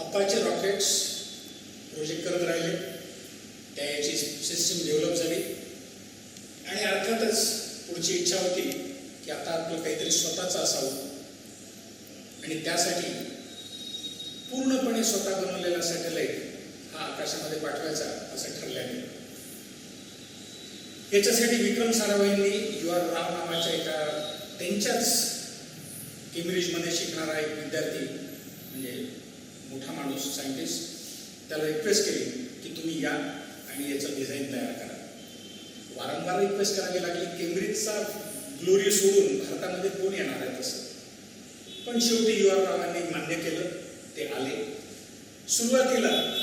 Apache rockets project करत राहिले. त्या याची सिस्टम डेव्हलप झाली. आणि अर्थातच पुढची इच्छा होती की आता आपलं काहीतरी स्वतःचं असावं. आणि त्यासाठी पूर्णपणे स्वतः बनवलेला सॅटेलाईट हा आकाशामध्ये पाठवायचा असं ठरल्याने याच्यासाठी विक्रम साराभाईंनी युआर राम राव नावाच्या एका त्यांच्याच केम्ब्रिजमध्ये शिकणारा एक विद्यार्थी म्हणजे मोठा माणूस सायंटिस्ट त्याला रिक्वेस्ट केली की तुम्ही या आणि याचं डिझाईन तयार करा. वारंवार रिक्वेस्ट करावी लागली. केम्ब्रिजचा ग्लोरी सोडून भारतामध्ये कोण येणार आहे तसं? पण शेवटी युआर रामांनी रावांनी मान्य केलं ते आले. सुरुवातीला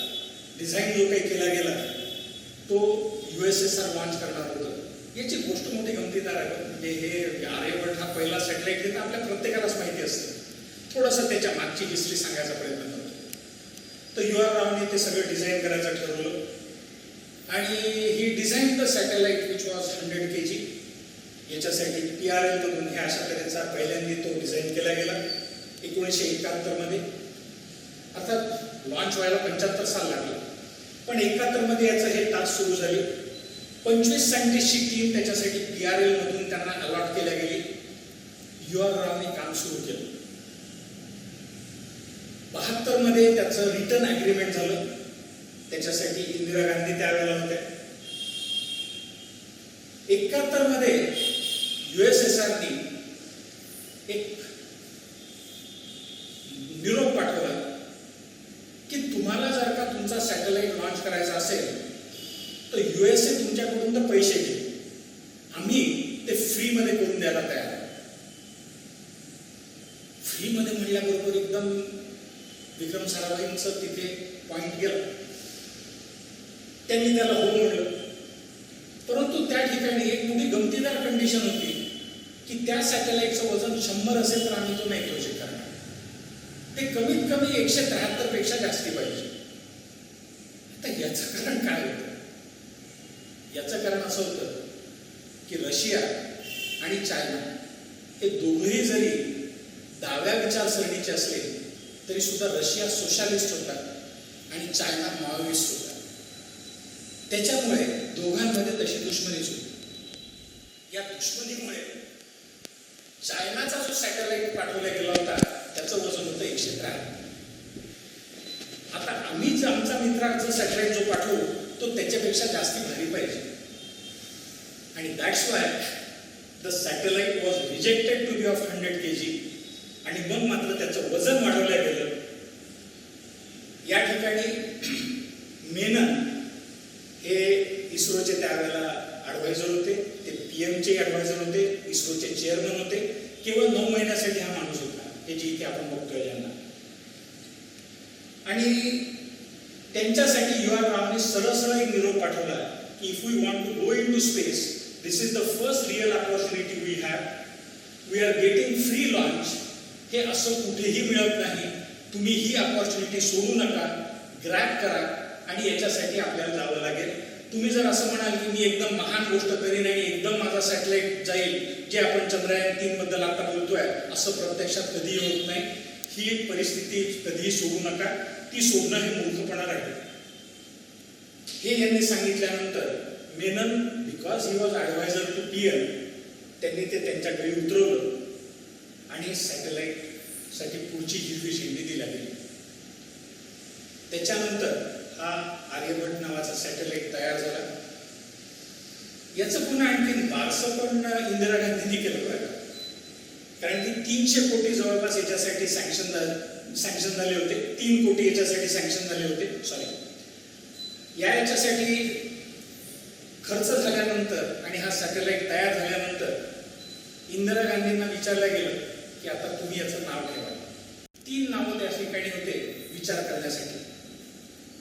डिझाईन जो काही केला गेला तो U S S R launch करणार होतं. याची गोष्ट मोठी गमतीदार आहे म्हणजे हे आर्यभट हा पहिला सॅटेलाईट हे तर आपल्या प्रत्येकालाच माहिती असतं. थोडंसं त्याच्या मागची हिस्ट्री सांगायचा प्रयत्न करतो. तर यू आर रावने ते सगळं डिझाईन करायचं ठरवलं. आणि ही design the satellite which was hundred K G याच्यासाठी पी आर एलमधून ह्या अशा तऱ्हेचा पहिल्यांदा तो डिझाईन केला गेला. एकोणीसशे एकाहत्तरमध्ये. अर्थात लॉन्च व्हायला पंच्याहत्तर साल लागलं. पण एकाहत्तर याचं सुरू झाली. पंचवीस सायंटिस्टची टीम त्याच्यासाठी पी आर एलमधून त्यांना अलॉट केल्या गेली. यू आर रावने काम सुरू केलं. बहात्तरमध्ये त्याचं रिटर्न अग्रीमेंट झालं. त्याच्यासाठी इंदिरा गांधी त्यावेळेला होत्या. एकाहत्तरमध्ये युएसएसआरनी एक निरोप पाठवला की तुम्हाला जर का तुमचा सॅटेलाइट लॉन्च करायचा असेल तर युएसए तुमच्याकडून तर पैसे घेईल आम्ही ते फ्रीमध्ये करून द्यायला तयार आहे. फ्रीमध्ये म्हणल्याबरोबर एकदम विक्रम साराभाईंचं तिथे पॉईंट गेला. त्यांनी त्याला हो म्हणलं परंतु त्या ठिकाणी एक मोठी गमतीदार कंडिशन होती की त्या सॅटेलाइटचं वजन शंभर असेल तर आम्ही तो नाही प्रोजेक्ट करणार ते कमीत कमी एकशे त्र्याहत्तरपेक्षा जास्ती पाहिजे. आता याचं कारण काय होतं याचं कारण असं होतं की रशिया आणि चायना हे दोघेही जरी डाव्या विचारसरणीचे असले तरी सुद्धा रशिया सोशालिस्ट होता आणि चायना माओविस्ट होता. त्याच्यामुळे दोघांमध्ये तशी दुश्मनीच होती. या दुश्मनीमुळे चायनाचा जो सॅटेलाइट पाठवला गेला होता त्याचं वजन होतं एकशे त्र्याहत्तर आता आम्ही आमचा मित्राचा सॅटेलाइट जो पाठवू तो त्याच्यापेक्षा जास्ती भारी पाहिजे. आणि that's why the satellite was rejected to be of hundred K G आणि मग मात्र त्याचं वजन वाढवलं गेलं. या ठिकाणी मेनन हे इस्रोचे त्यावेळेला ॲडवायझर होते. ते पी एमचे ॲडवायझर होते. इस्रोचे चेअरमन होते. केवळ नऊ महिन्यासाठी हा माणूस होता. हे जे इथे आपण बघतोय यांना. आणि त्यांच्यासाठी युवा आर सरळ सरळ एक निरोप पाठवला की if we want to go in to space this is the first real opportunity we have. We are getting free launch हे असं कुठेही मिळत नाही. तुम्ही ही अपॉर्च्युनिटी सोडू नका. ग्रॅप करा. आणि याच्यासाठी आपल्याला जावं लागेल. तुम्ही जर असं म्हणाल की मी एकदम महान गोष्ट करीन आणि एकदम माझा सॅटेलाइट जाईल जे आपण चंद्रयान तीन बद्दल आता बोलतोय असं प्रत्यक्षात कधीही होत नाही. ही एक परिस्थिती कधीही सोडू नका. ती सोडणं हे मूर्खपणा राहील हे यांनी सांगितल्यानंतर Menon because he was adviser to P M त्यांनी ते त्यांच्याकडे उतरवलं. आणि सॅटेलाइटसाठी पुढची हिरवी शेंडी दिला. गेली त्याच्यानंतर हा आर्यभट्ट नावाचा सॅटेलाइट तयार झाला. याचं पुन्हा आणखी बारसं पण इंदिरा गांधींनी केलं बरं कारण की तीनशे कोटी जवळपास याच्यासाठी सँक्शन झाले सँक्शन झाले होते. तीन कोटी याच्यासाठी सँक्शन झाले होते. सॉरी या याच्यासाठी खर्च झाल्यानंतर आणि हा सॅटेलाइट तयार झाल्यानंतर इंदिरा गांधींना विचारलं गेलं की आता तुम्ही याचं नाव ठेवा. तीन नावं त्या ठिकाणी होते विचार करण्यासाठी.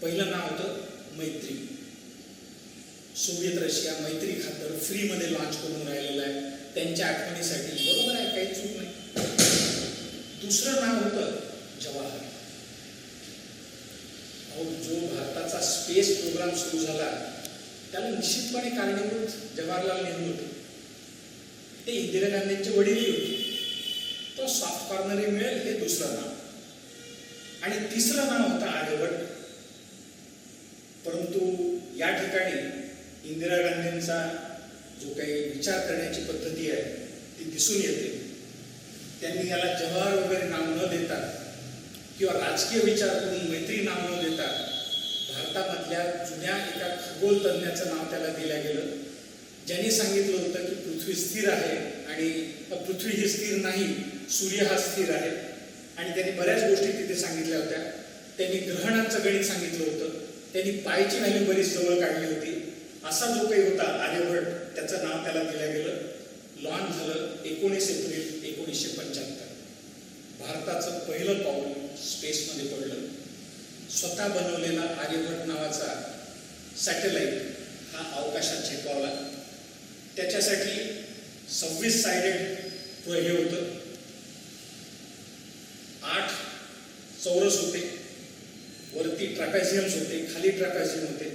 पहिलं नाव होतं मैत्री. सोवियत रशिया मैत्री खातर फ्रीमध्ये लॉन्च करून राहिलेलं आहे. त्यांच्या आठवणीसाठी बरोबर आहे काही चूक नाही. दुसरं नाव होतं जवाहर. अहो जो भारताचा स्पेस प्रोग्राम सुरू झाला त्याला निश्चितपणे कारणीभूत जवाहरलाल नेहरू होते. ते इंदिरा गांधींचे वडीलही होते. तो सॉफ्ट कॉर्नरही मिळेल हे दुसरं नाव. आणि तिसरं नाव होतं आर्यभट्ट. परंतु या ठिकाणी इंदिरा गांधींचा जो काही विचार करण्याची पद्धती आहे ती दिसून येते. त्यांनी याला जवाहर वगैरे नाव न देता किंवा राजकीय विचार करून मैत्री नाव न देता भारतामधल्या जुन्या एका खगोल तज्ज्ञाचं नाव त्याला दिलं गेलं. ज्यांनी सांगितलं होतं की पृथ्वी स्थिर आहे आणि पृथ्वी ही स्थिर नाही सूर्य हा स्थिर आहे. आणि त्यांनी बऱ्याच गोष्टी तिथे सांगितल्या होत्या. त्यांनी ग्रहणांचं गणित सांगितलं होतं. त्यांनी पायची व्हॅल्यू बरीच जवळ काढली होती. असा जो काही होता आर्यभट त्याचं नाव त्याला दिलं गेलं. लॉन्च झालं एकोणीस एप्रिल एकोणीसशे पंच्याहत्तर. भारताचं पहिलं पाऊल स्पेसमध्ये पडलं. स्वतः बनवलेला आर्यभट नावाचा सॅटेलाईट हा अवकाशात झेपावला. त्याच्यासाठी सव्वीस सायडेड हे होतं. आठ चौरस होते. वरती ट्रॅपॅझियम्स होते खाली ट्रॅपॅझियम होते.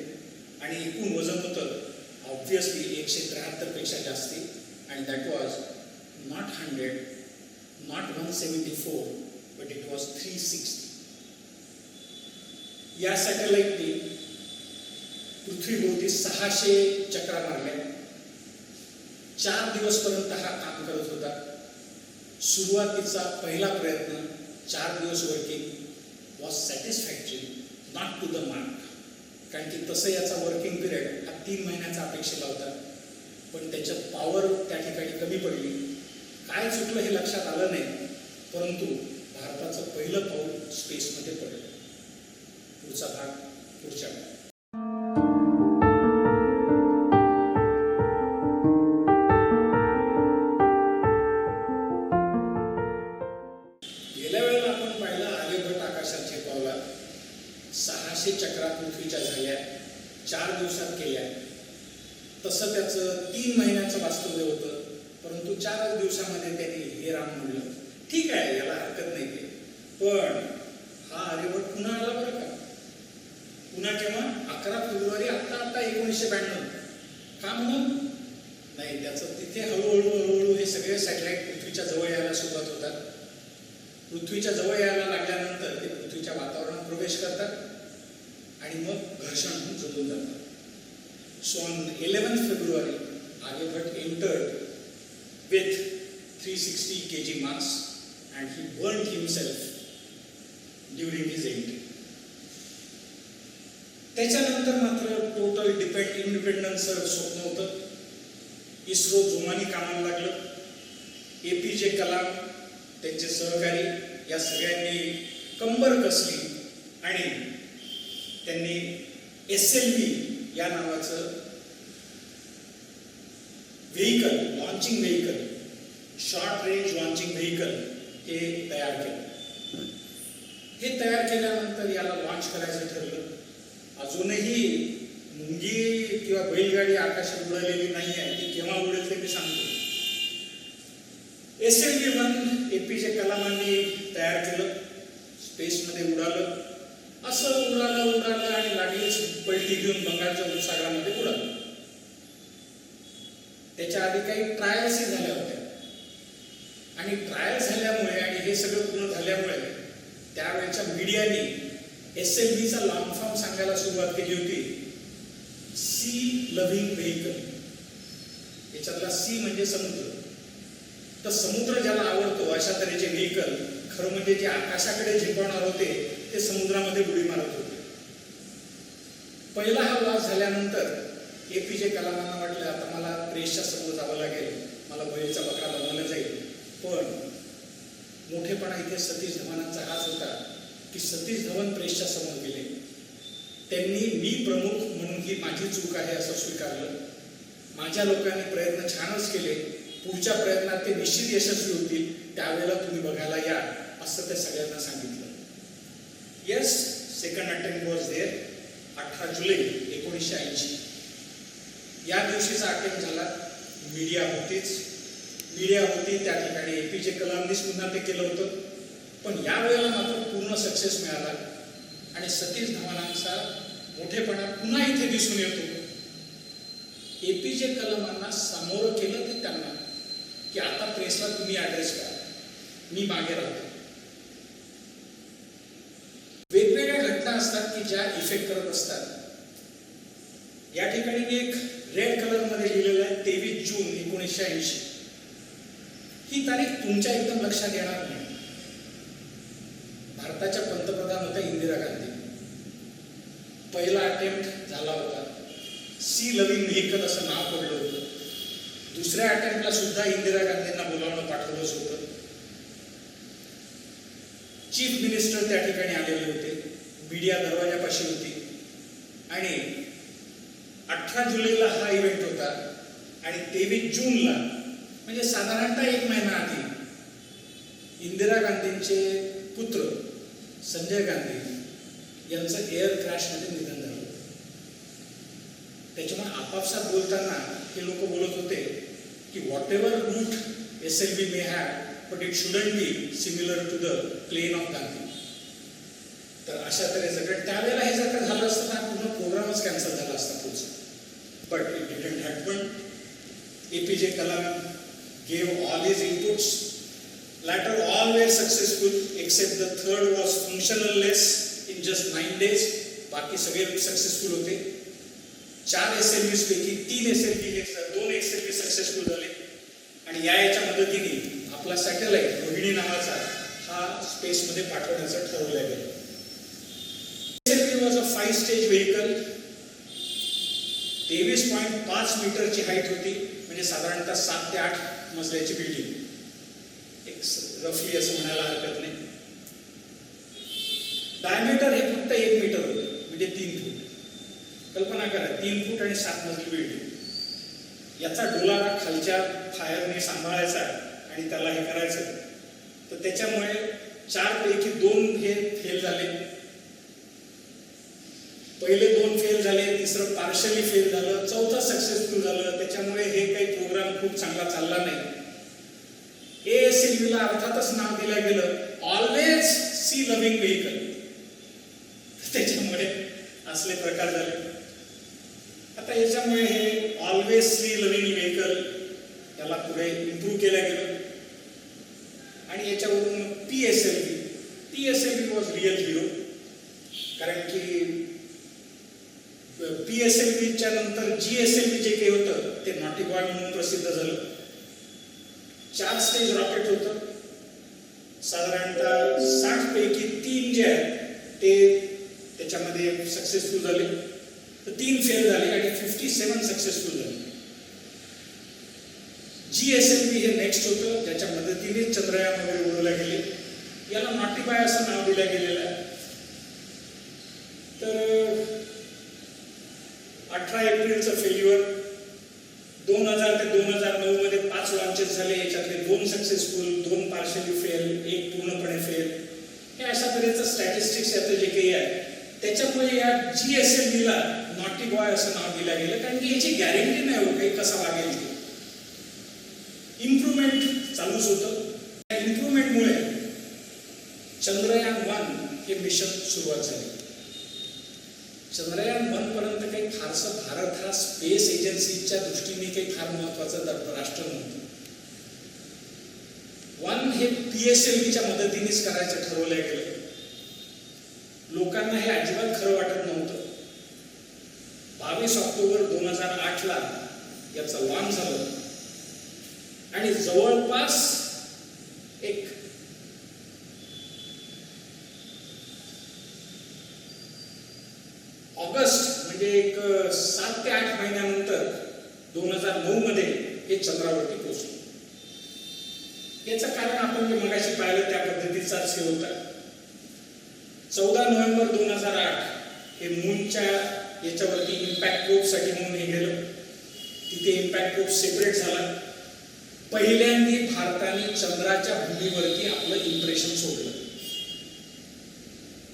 आणि एकूण वजन होतं ऑब्व्हियसली एकशे त्र्याहत्तरपेक्षा जास्ती. And that was not hundred not one seventy four but it was three sixty या सॅटेलाइटने पृथ्वीभोवती सहाशे चक्रा मारल्या चार दिवसपर्यंत हा काम करत होता. सुरुवातीचा पहिला प्रयत्न चार दिवस working was satisfactory not to the mark कारण की तसं याचा वर्किंग पिरियड हा तीन महिन्याचा अपेक्षेला होता. पण त्याच्यात पॉवर त्या ठिकाणी कमी पडली. काय चुकलं हे लक्षात आलं नाही परंतु भारताचं पहिलं पाऊल स्पेसमध्ये पडलं. पुढचा भाग पुढच्या गेल्या वेळेला आपण पाहिलं आर्यभट आकाशात झेपावला. सहाशे चक्रा पृथ्वीच्या झाल्या चार दिवसात केल्या. तसं त्याचं तीन महिन्याचं वास्तव्य होतं परंतु चार दिवसामध्ये त्यांनी हे राम म्हणलं. ठीक आहे याला हरकत नाही ते. पण हा आर्यभट पुन्हा आला बरं पुन्हा केव्हा अकरा फेब्रुवारी आत्ता आत्ता एकोणीसशे ब्याण्णव. का म्हणून? नाही त्याचं तिथे हळूहळू हळूहळू हे सगळे सॅटेलाइट पृथ्वीच्या जवळ यायला सुरुवात होतात. पृथ्वीच्या जवळ यायला लागल्यानंतर ते पृथ्वीच्या वातावरणात प्रवेश करतात आणि मग घर्षण होऊन जळून जातात so on eleven February Aryabhata entered with three sixty K G mass and he burn himself during his entry त्याच्यानंतर मात्र टोटल डिपेंड इंडिपेंडन्स स्वप्न होतं. इस्रो जोमानी कामाला लागलं. ए पी जे कलाम त्यांचे सहकारी या सगळ्यांनी कंबर कसली आणि त्यांनी एस एल व्ही या नावाचं vehicle launching vehicle short range launching vehicle हे तयार केलं. हे तयार केल्यानंतर याला लॉन्च करायचं ठरलं. अजूनही मुंगी किंवा बैलगाडी आकाशात उडालेली नाही आहे ती केव्हा उडेल ते मी सांगतो. S L V one APJ कलामांनी तयार केलं स्पेसमध्ये उडालं. असं उडालं उडालं आणि लागलीच पलटी घेऊन बंगालच्या उपसागरामध्ये उडालं. त्याच्या आधी काही ट्रायल्सही झाल्या होत्या. आणि ट्रायल झाल्यामुळे आणि हे सगळं पूर्ण झाल्यामुळे त्यावेळेच्या मीडियाने एस एल बीचा लॉंग फॉर्म सांगायला सुरुवात केली होती. सी लव्हिंग व्हेकल याच्यातला सी म्हणजे समुद्र. तर समुद्र ज्याला आवडतो अशा तऱ्हेचे व्हेकल खरं म्हणजे जे आकाशाकडे झेपवणार होते ते समुद्रामध्ये उडी मारत होते. पहिला हा लॉस झाल्यानंतर ए पी जे कलामांना वाटलं आता मला प्रेसच्या समोर जावं लागेल. मला बैलचा बकरा बनवला जाईल. पण मोठेपणा इथे सतीश धवानांचा हाच होता. की सतीश धवन प्रेसच्या समोर गेले. त्यांनी मी प्रमुख म्हणून ही माझी चूक आहे असं स्वीकारलं. माझ्या लोकांनी प्रयत्न छानच केले. पुढच्या प्रयत्नात ते निश्चित यशस्वी होतील. त्यावेळेला तुम्ही बघायला या असं त्या सगळ्यांना सांगितलं. Yes second attempt was there अठरा जुलै एकोणीसशे ऐंशी. या दिवशीचा अटेम्प्ट झाला. मीडिया होतीच. मीडिया होती त्या ठिकाणी ए पी जे कलामनीच पुन्हा ते केलं होतं. पण या वेळेला मात्र पूर्ण सक्सेस मिळाला. आणि सतीश धवानांचा मोठेपणा पुन्हा इथे दिसून येतो. ए पी जे कलमांना सामोरं केलं ते त्यांना. की आता प्रेसला तुम्ही ॲड्रेस करा. मी मागे राहतो. वेगवेगळ्या घटना असतात की ज्या इफेक्ट करत असतात. या ठिकाणी मी एक रेड कलरमध्ये लिहिलेलं आहे तेवीस जून एकोणीसशे ऐंशी. ही तारीख तुमच्या एकदम लक्षात येणार नाही. भारताच्या पंतप्रधान होत्या इंदिरा गांधी. पहिला अटेम्प्ट झाला होता. सी लविंग व्हेकल असं नाव पडलं होतं. दुसऱ्या अटेम्प्टला सुद्धा इंदिरा गांधींना बोलावणं पाठवलंच होतं. चीफ मिनिस्टर त्या ठिकाणी आलेले होते. मीडिया दरवाजापाशी होती. आणि अठरा जुलैला हा इव्हेंट होता. आणि तेवीस जूनला म्हणजे साधारणतः एक महिना आधी इंदिरा गांधींचे पुत्र संजय गांधी यांचं एअर क्रॅशमध्ये निधन झालं. त्याच्यामुळे आपापसात बोलताना हे लोक बोलत होते की whatever route S L B may have but it shouldn't be similar to the plane of Gandhi तर अशा तऱ्हेचं कारण त्यावेळेला हे जर का झालं असतं तर हा पूर्ण प्रोग्रामच कॅन्सल झाला असता पुढचा. But it didn't happen A P J Kalam gave all is inputs latter all were successful except the third was functionalless in just 9 days. बाकी सगळे सक्सेसफुल होते. चार एस एल पैकी तीन एस एल बी दोन एस एल बी सक्सेसफुल झाले. आणि या याच्या मदतीने आपला सॅटेलाइट रोहिणी नावाचा हा स्पेसमध्ये पाठवण्याचं ठरवलं गेलं S L B was a five stage vehicle तेवीस पॉईंट पाच मीटरची हाईट होती. म्हणजे साधारणतः सात ते आठ मजल्याची बिल्डिंग रफली असं म्हणायला हरकत नाही. डायमीटर हे फक्त एक मीटर होतं म्हणजे तीन फूट. कल्पना करा तीन फूट आणि सात मजली बिल्डिंग याचा डोलारा खालच्या फायरने सांभाळायचा आणि त्याला हे करायचं. तर त्याच्यामुळे चार पैकी दोन हे फेल झाले. पहिले दोन फेल झाले तिसरं पार्शली फेल झालं चौथं सक्सेसफुल झालं. त्याच्यामुळे हे काही प्रोग्राम खूप चांगला चालला नाही. एएसएलव्हीला अर्थातच नाव दिलं गेलं. ऑलवेज सी लव्हिंग व्हेकल त्याच्यामुळे असले प्रकार झाले. आता याच्यामुळे हे ऑलवेज सी लव्हिंग व्हेकल याला पुढे इम्प्रूव्ह केलं गेलं. आणि याच्यावरून P S L V P S L V was real hero कारण की पी एस एल व्हीच्या नंतर जी एस एल व्ही जे काही होतं ते नॉटी बॉय म्हणून प्रसिद्ध झालं. चार स्टेज रॉकेट होतं. साधारणतः साठ पैकी तीन जे आहेत ते त्याच्यामध्ये सक्सेसफुल झाले. तर तीन फेल झाले आणि फिफ्टी सेवन सक्सेसफुल झाले. जी एस एल बी हे नेक्स्ट होतं ज्याच्या मदतीने चंद्रयान वगैरे उडवल्या गेले. याला नॉटीबाय असं नाव दिलं गेलेलं आहे. तर अठरा एप्रिलचं फेल्युअर दोन हजार ते दोन हजार नऊ मध्ये पाच लॉन्चेस झाले. याच्यातले दोन सक्सेसफुल दोन पार्शली फेल एक पूर्णपणे फेल हे अशा तऱ्हेचं स्टॅटिस्टिक्स याचं जे काही आहे त्याच्यामुळे या जी एस एल बीला नॉटी बॉय असं नाव दिलं गेलं. कारण की याची गॅरंटी नाही हो काही कसा वागेल ते. इम्प्रुव्हमेंट चालूच होतं. त्या इम्प्रुव्हमेंटमुळे चंद्रयान वन हे मिशन सुरुवात झाली. चंद्रयान वन पर्यंत काही फारसं भारत हा स्पेस एजन्सीच्या दृष्टीने काही फार महत्त्वाचा राष्ट्र नव्हतं. वन हे पी एस एल व्हीच्या मदतीनेच करायचं ठरवलं गेलं. लोकांना हे अजिबात खरं वाटत नव्हतं. बावीस ऑक्टोबर दोन हजार आठला याचं लॉन्च झालं. आणि जवळपास एक ऑगस्ट म्हणजे एक सात ते आठ महिन्यानंतर दोन हजार नऊ मध्ये हे चंद्रावरती पोहोचले. याचं कारण आपण जे मगाशी पाहिलं त्या पद्धतीचाच हे होता. चौदा नोव्हेंबर दोन हजार आठ हे मूनच्या याच्यावरती इम्पॅक्ट कोपसाठी म्हणून हे गेलं. तिथे इम्पॅक्ट कोप सेपरेट झाला. पहिल्यांदी भारताने चंद्राच्या भूमीवरती आपलं इम्प्रेशन सोडलं.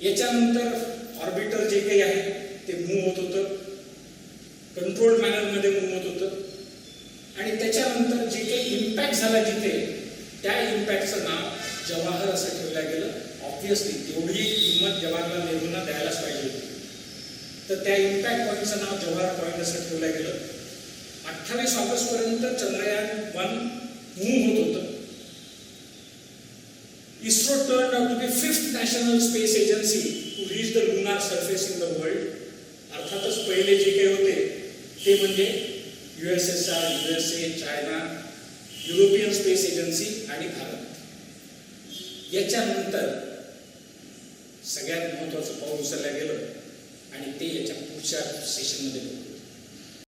याच्यानंतर ऑर्बिटर जे काही आहे ते मूव होत. होतं कंट्रोल मॅनरमध्ये मूव होत. होतं आणि त्याच्यानंतर जे काही इम्पॅक्ट झाला जिथे त्या इम्पॅक्टचं नाव जवाहर असं ठेवलं गेलं. ऑब्व्हियसली तेवढी किंमत जवाहरलाल नेहरूंना द्यायलाच पाहिजे होती. तर त्या इम्पॅक्ट पॉईंटचं नाव जवाहर पॉईंट असं ठेवलं गेलं. अठ्ठावीस ऑगस्ट पर्यंत चंद्रयान वन मूव्ह होत होतं. ISRO turn out to be fifth national space agency to reach the lunar surface in the world अर्थातच पहिले जे काही होते ते म्हणजे U S S R U S A China European Space Agency आणि भारत. याच्यानंतर सगळ्यात महत्वाचं पाऊल उचललं गेलं आणि ते याच्या पुढच्या सेशनमध्ये बघू